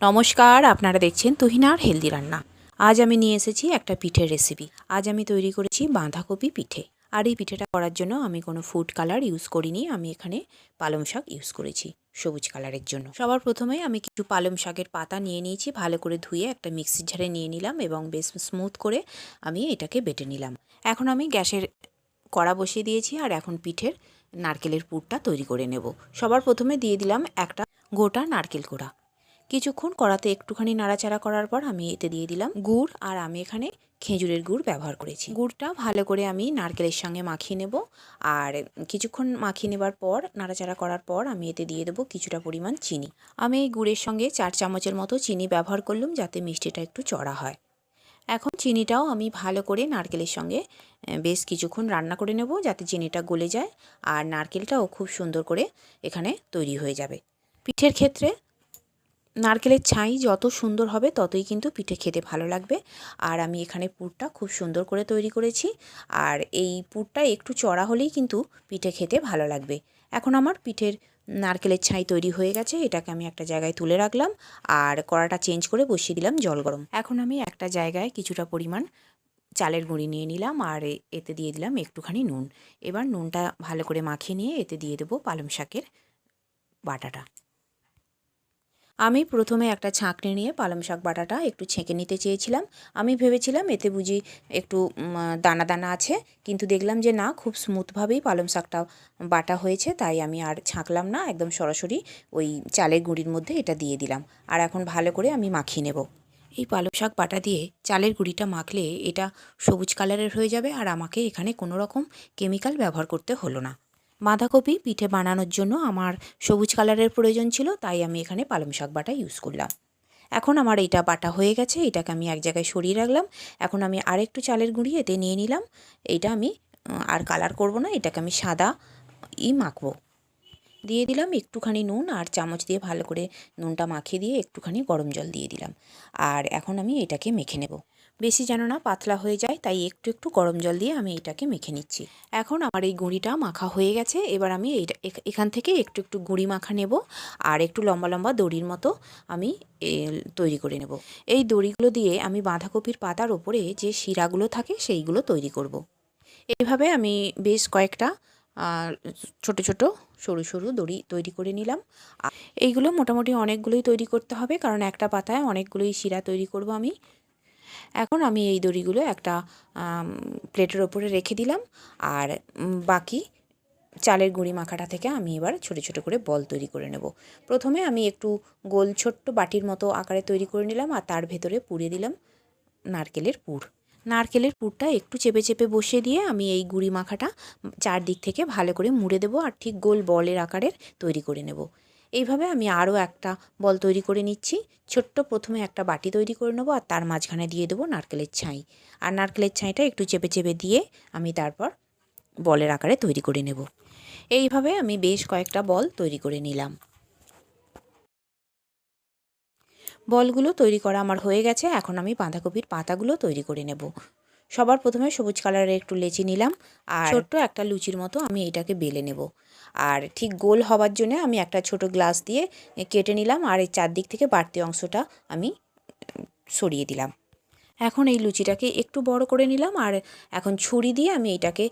নমস্কার, আপনারা দেখছেন তুহিনার হেলদি রান্না। আজ আমি নিয়ে এসেছি একটা পিঠের রেসিপি আজ আমি তৈরি করেছি বাঁধাকপি পিঠে। আর এই পিঠেটা করার জন্য আমি কোনো ফুড কালার ইউজ করিনি, আমি এখানে পালং শাক ইউজ করেছি, সবুজ কালারের জন্য। সবার প্রথমে আমি কিছু পালং শাকের পাতা নিয়ে নিয়েছি, ভালো করে ধুয়ে একটা মিক্সির ঝাড়ে নিয়ে নিলাম এবং বেশ স্মুথ করে আমি এটাকে বেটে নিলাম। এখন আমি গ্যাসের কড়া বসিয়ে দিয়েছি আর এখন পিঠের নারকেলের পুরটা তৈরি করে নেব। সবার প্রথমে দিয়ে দিলাম একটা গোটা নারকেল কোড়া। কিছুক্ষণ কড়াতে একটুখানি নাড়াচাড়া করার পর আমি এতে দিয়ে দিলাম গুড়, আর আমি এখানে খেজুরের গুড় ব্যবহার করেছি। গুড়টা ভালো করে আমি নারকেলের সঙ্গে মাখিয়ে নেব, আর কিছুক্ষণ মাখিয়ে নেবার পর, নাড়াচাড়া করার পর আমি এতে দিয়ে দেবো কিছুটা পরিমাণ চিনি। আমি এই গুড়ের সঙ্গে চার চামচের মতো চিনি ব্যবহার করলাম যাতে মিষ্টিটা একটু চড়া হয়। এখন চিনিটাও আমি ভালো করে নারকেলের সঙ্গে বেশ কিছুক্ষণ রান্না করে নেব যাতে চিনিটা গলে যায়, আর নারকেলটাও খুব সুন্দর করে এখানে তৈরি হয়ে যাবে। পিঠের ক্ষেত্রে নারকেলের ছাই যত সুন্দর হবে ততই কিন্তু পিঠে খেতে ভালো লাগবে। আর আমি এখানে পুরটা খুব সুন্দর করে তৈরি করেছি। আর এই পুরটা একটু চড়া হলেই কিন্তু পিঠে খেতে ভালো লাগবে। এখন আমার পিঠের নারকেলের ছাই তৈরি হয়ে গেছে, এটাকে আমি একটা জায়গায় তুলে রাখলাম আর কড়াটা চেঞ্জ করে বসিয়ে দিলাম জল গরম। এখন আমি একটা জায়গায় কিছুটা পরিমাণ চালের গুঁড়ি নিয়ে নিলাম আর এতে দিয়ে দিলাম একটুখানি নুন। এবার নুনটা ভালো করে মাখিয়ে নিয়ে এতে দিয়ে দেবো পালং শাকের বাটাটা। আমি প্রথমে একটা ছাঁকনি নিয়ে পালং শাক বাটাটা একটু ছেঁকে নিতে চেয়েছিলাম। আমি ভেবেছিলাম এতে বুঝি একটু দানা দানা আছে, কিন্তু দেখলাম যে না, খুব স্মুথভাবেই পালং শাকটা বাটা হয়েছে, তাই আমি আর ছাঁকলাম না। একদম সরাসরি ওই চালের গুঁড়ির মধ্যে এটা দিয়ে দিলাম। আর এখন ভালো করে আমি মাখিয়ে নেব। এই পালং শাক বাটা দিয়ে চালের গুঁড়িটা মাখলে এটা সবুজ কালারের হয়ে যাবে, আর আমাকে এখানে কোনো রকম কেমিক্যাল ব্যবহার করতে হলো না। বাঁধাকপি পিঠে বানানোর জন্য আমার সবুজ কালারের প্রয়োজন ছিল, তাই আমি এখানে পালং শাক বাটা ইউজ করলাম। এখন আমার এটা বাটা হয়ে গেছে, এটাকে আমি এক জায়গায় সরিয়ে রাখলাম। এখন আমি আরেকটু চালের গুঁড়ি এতে নিয়ে নিলাম। এটা আমি আর কালার করব না, এটাকে আমি সাদা ই মাখবো। দিয়ে দিলাম একটুখানি নুন আর চামচ দিয়ে ভালো করে নুনটা মাখিয়ে দিয়ে একটুখানি গরম জল দিয়ে দিলাম। আর এখন আমি এটাকে মেখে নেব। বেশি যেন না পাতলা হয়ে যায়, তাই একটু একটু গরম জল দিয়ে আমি এটাকে মেখে নিচ্ছি। এখন আমার এই গুঁড়িটা মাখা হয়ে গেছে, এবার আমি এখান থেকে একটু একটু গুঁড়ি মাখা নেব আর একটু লম্বা লম্বা দড়ির মতো আমি তৈরি করে নেব। এই দড়িগুলো দিয়ে আমি বাঁধাকপির পাতার ওপরে যে শিরাগুলো থাকে সেইগুলো তৈরি করব। এইভাবে আমি বেশ কয়েকটা ছোট ছোট সরু সরু দড়ি তৈরি করে নিলাম। এইগুলো মোটামুটি অনেকগুলোই তৈরি করতে হবে, কারণ একটা পাতায় অনেকগুলোই শিরা তৈরি করব আমি। এখন আমি এই দড়িগুলো একটা প্লেটের ওপরে রেখে দিলাম। আর বাকি চালের গুঁড়ি মাখাটা থেকে আমি এবার ছোটো ছোটো করে বল তৈরি করে নেব। প্রথমে আমি একটু গোল ছোট্ট বাটির মতো আকারে তৈরি করে নিলাম আর তার ভেতরে পুড়ে দিলাম নারকেলের পুর। নারকেলের পুরটা একটু চেপে চেপে বসিয়ে দিয়ে আমি এই গুঁড়ি মাখাটা চারদিক থেকে ভালো করে মুড়ে দেবো আর ঠিক গোল বলের আকারের তৈরি করে নেব। এইভাবে আমি আরও একটা বল তৈরি করে নিচ্ছি। ছোট্ট প্রথমে একটা বাটি তৈরি করে নেব আর তার মাঝখানে দিয়ে দেবো নারকেলের ছাই। আর নারকেলের ছাইটা একটু চেপে চেপে দিয়ে আমি তারপর বলের আকারে তৈরি করে নেব। এইভাবে আমি বেশ কয়েকটা বল তৈরি করে নিলাম। বলগুলো তৈরি করা আমার হয়ে গেছে এখন আমি বাঁধাকপির পাতাগুলো তৈরি করে নেব। সবার প্রথমে সবুজ কালারের একটু লেচি নিলাম আর ছোট্ট একটা লুচির মতো আমি এটাকে বেলে নেব। আর ঠিক গোল হওয়ার জন্য আমি একটা ছোট গ্লাস দিয়ে কেটে নিলাম আর এই চারদিক থেকে বাড়তি অংশটা আমি সরিয়ে দিলাম। এখন এই লুচিটাকে একটু বড় করে নিলাম আর এখন ছুরি দিয়ে আমি এটাকে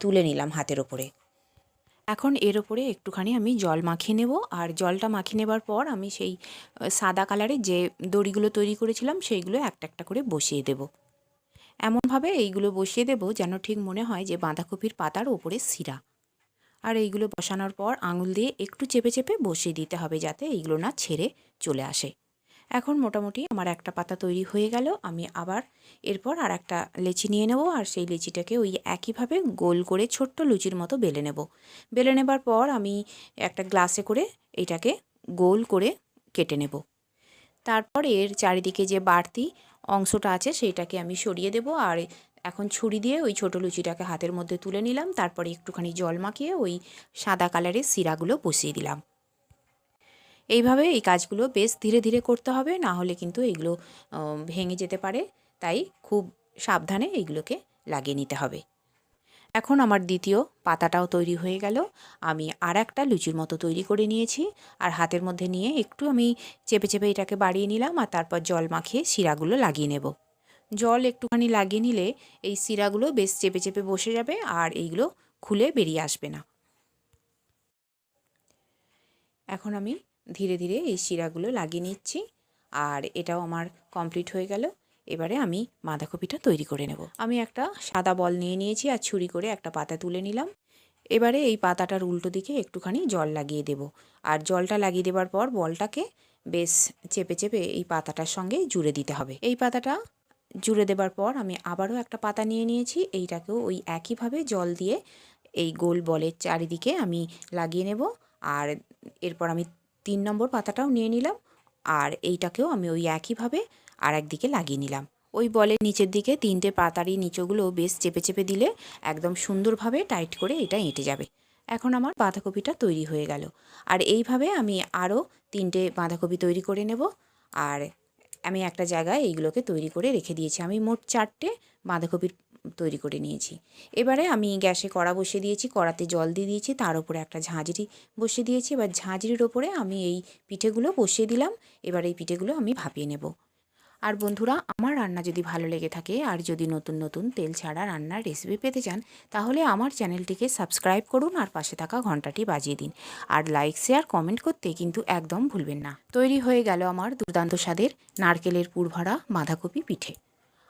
তুলে নিলাম হাতের ওপরে। এখন এর ওপরে একটুখানি আমি জল মাখিয়ে নেব। আর জলটা মাখিয়ে নেবার পর আমি সেই সাদা কালারের যে দড়িগুলো তৈরি করেছিলাম, সেইগুলো একটা একটা করে বসিয়ে দেব। এমনভাবে এইগুলো বসিয়ে দেব যেন ঠিক মনে হয় যে বাঁধাকপির পাতার ওপরে শিরা। আর এইগুলো বসানোর পর আঙুল দিয়ে একটু চেপে চেপে বসিয়ে দিতে হবে যাতে এইগুলো না ছেড়ে চলে আসে। এখন মোটামুটি আমার একটা পাতা তৈরি হয়ে গেল, আমি আবার এরপর আর একটা লেচি নিয়ে নেব আর সেই লেচিটাকে ওই একইভাবে গোল করে ছোট্ট লুচির মতো বেলে নেব। বেলে নেবার পর আমি একটা গ্লাসে করে এটাকে গোল করে কেটে নেব। তারপর এর চারিদিকে যে বাড়তি অংশটা আছে সেইটাকে আমি সরিয়ে দেব আর এখন ছুরি দিয়ে ওই ছোটো লুচিটাকে হাতের মধ্যে তুলে নিলাম, তারপরে একটুখানি জল মাখিয়ে ওই সাদা কালারের শিরাগুলো বসিয়ে দিলাম। এইভাবে এই কাজগুলো বেশ ধীরে ধীরে করতে হবে, না হলে কিন্তু এইগুলো ভেঙে যেতে পারে। তাই খুব সাবধানে এইগুলোকে লাগিয়ে নিতে হবে। এখন আমার দ্বিতীয় পাতাটাও তৈরি হয়ে গেল। আমি আর একটা লুচির মতো তৈরি করে নিয়েছি। আর হাতের মধ্যে নিয়ে একটু আমি চেপে চেপে এটাকে বাড়িয়ে নিলাম আর তারপর জল মাখিয়ে শিরাগুলো লাগিয়ে নেব। জল একটুখানি লাগিয়ে নিলে এই শিরাগুলো বেশ চেপে চেপে বসে যাবে আর এইগুলো খুলে বেরিয়ে আসবে না। এখন আমি ধীরে ধীরে এই শিরাগুলো লাগিয়ে নিচ্ছি। আর এটাও আমার কমপ্লিট হয়ে গেল। এবারে আমি বাঁধাকপিটা তৈরি করে নেব। আমি একটা সাদা বল নিয়ে নিয়েছি আর ছুরি করে একটা পাতা তুলে নিলাম। এবারে এই পাতাটার উল্টো দিকে একটুখানি জল লাগিয়ে দেব। আর জলটা লাগিয়ে দেওয়ার পর বলটাকে বেশ চেপে চেপে এই পাতাটার সঙ্গে জুড়ে দিতে হবে। এই পাতাটা জুড়ে দেবার পর আমি আবারও একটা পাতা নিয়ে নিয়েছি। এইটাকেও ওই একইভাবে জল দিয়ে এই গোল বলের চারিদিকে আমি লাগিয়ে নেব। আর এরপর আমি তিন নম্বর পাতাটাও নিয়ে নিলাম আর এইটাকেও আমি ওই একইভাবে আর একদিকে লাগিয়ে নিলাম। ওই বলের নিচের দিকে তিনটে পাতারই নিচগুলো বেশ চেপে চেপে দিলে একদম সুন্দরভাবে টাইট করে এটা এঁটে যাবে। এখন আমার বাঁধাকপিটা তৈরি হয়ে গেল। আর এইভাবে আমি আরও তিনটে বাঁধাকপি তৈরি করে নেব আর আমি একটা জায়গায় এইগুলোকে তৈরি করে রেখে দিয়েছি। আমি মোট চারটে বাঁধাকপি তৈরি করে নিয়েছি। এবারে আমি গ্যাসে কড়া বসিয়ে দিয়েছি, কড়াতে জল দিয়ে দিয়েছি, তার উপরে একটা ঝাঁঝরি বসিয়ে দিয়েছি। এবার ঝাঁঝরির ওপরে আমি এই পিঠেগুলো বসিয়ে দিলাম, এবার এই পিঠেগুলো আমি ভাপিয়ে নেব। আর বন্ধুরা, আমার রান্না যদি ভালো লেগে থাকে, আর যদি নতুন নতুন তেল ছাড়া রান্নার রেসিপি পেতে চান, তাহলে আমার চ্যানেলটিকে সাবস্ক্রাইব করুন আর পাশে থাকা ঘন্টাটি বাজিয়ে দিন। আর লাইক শেয়ার কমেন্ট করতে কিন্তু একদম ভুলবেন না। তৈরি হয়ে গেল আমার দুর্দান্ত স্বাদের নারকেলের পুরভরা বাঁধাকপি পিঠে।